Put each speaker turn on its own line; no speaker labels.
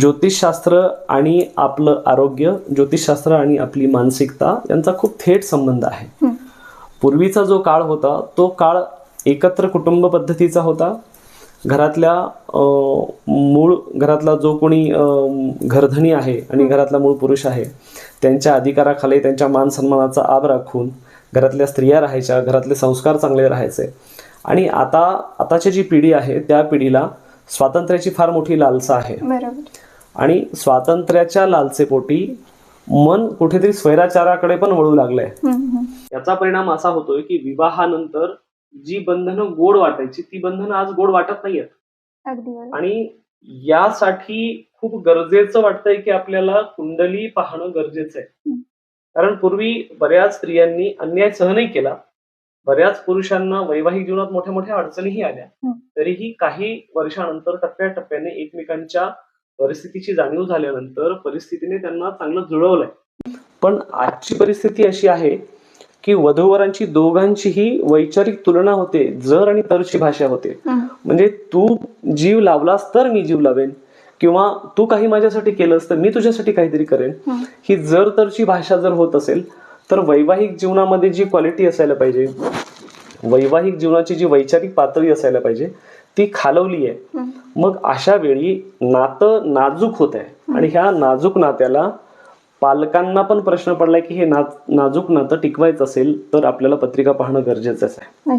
ज्योतिषशास्त्र आणि आपलं आरोग्य ज्योतिषशास्त्र आणि आपली मानसिकता यांचा खूप थेट संबंध आहे. पूर्वीचा जो काळ होता तो काळ एकत्र कुटुंब पद्धतीचा होता. घरातल्या मूळ घरातला जो कोणी घरधनी आहे आणि घरातला मूळ पुरुष आहे त्यांच्या अधिकाराखाली त्यांच्या मान सन्मानाचा आब राखून घरातल्या स्त्रिया राहायच्या घरातले संस्कार चांगले राहायचे. आणि आता आताची जी पिढी आहे त्या पिढीला स्वातंत्र्याची फार मोठी लालसा आहे. आणि स्वातंत्र्याच्या लालसेपोटी मन कुठेतरी स्वैराचाराकडे पण वळू लागलंय. याचा परिणाम असा होतोय की विवाहानंतर जी बंधनं गोड वाटायची ती बंधनं आज गोड वाटत नाहीयेत. आणि यासाठी खूप गरजेचं वाटतंय की आपल्याला कुंडली पाहणं गरजेचं आहे. कारण पूर्वी बऱ्याच स्त्रियांनी अन्याय सहनही केला. बऱ्याच पुरुषांना वैवाहिक जीवनात मोठ्या मोठ्या अडचणीही आल्या. तरीही काही वर्षानंतर टप्प्याटप्प्याने एकमेकांच्या परिस्थितीची जाणीव झाल्यानंतर परिस्थितीने त्यांना चांगलं जुळवलंय पण आजची परिस्थिती अशी आहे की वधूवरांची दोघांचीही वैचारिक तुलना होते जर आणि तरची भाषा होते. म्हणजे तू जीव लावलास तर मी जीव लावेन किंवा तू काही माझ्यासाठी केलंस तर मी तुझ्यासाठी काहीतरी करेन. ही जर तरची भाषा जर होत असेल तर वैवाहिक जीवनामध्ये जी क्वालिटी असायला पाहिजे वैवाहिक जीवनाची जी वैचारिक पातळी असायला पाहिजे ती खालवली आहे. मग अशा वेळी नातं नाजूक होत आहे. आणि ह्या नाजूक नात्याला पालकांना पण प्रश्न पडलाय की हे नाजूक नातं टिकवायचं असेल तर आपल्याला पत्रिका पाहणं गरजेचंच आहे.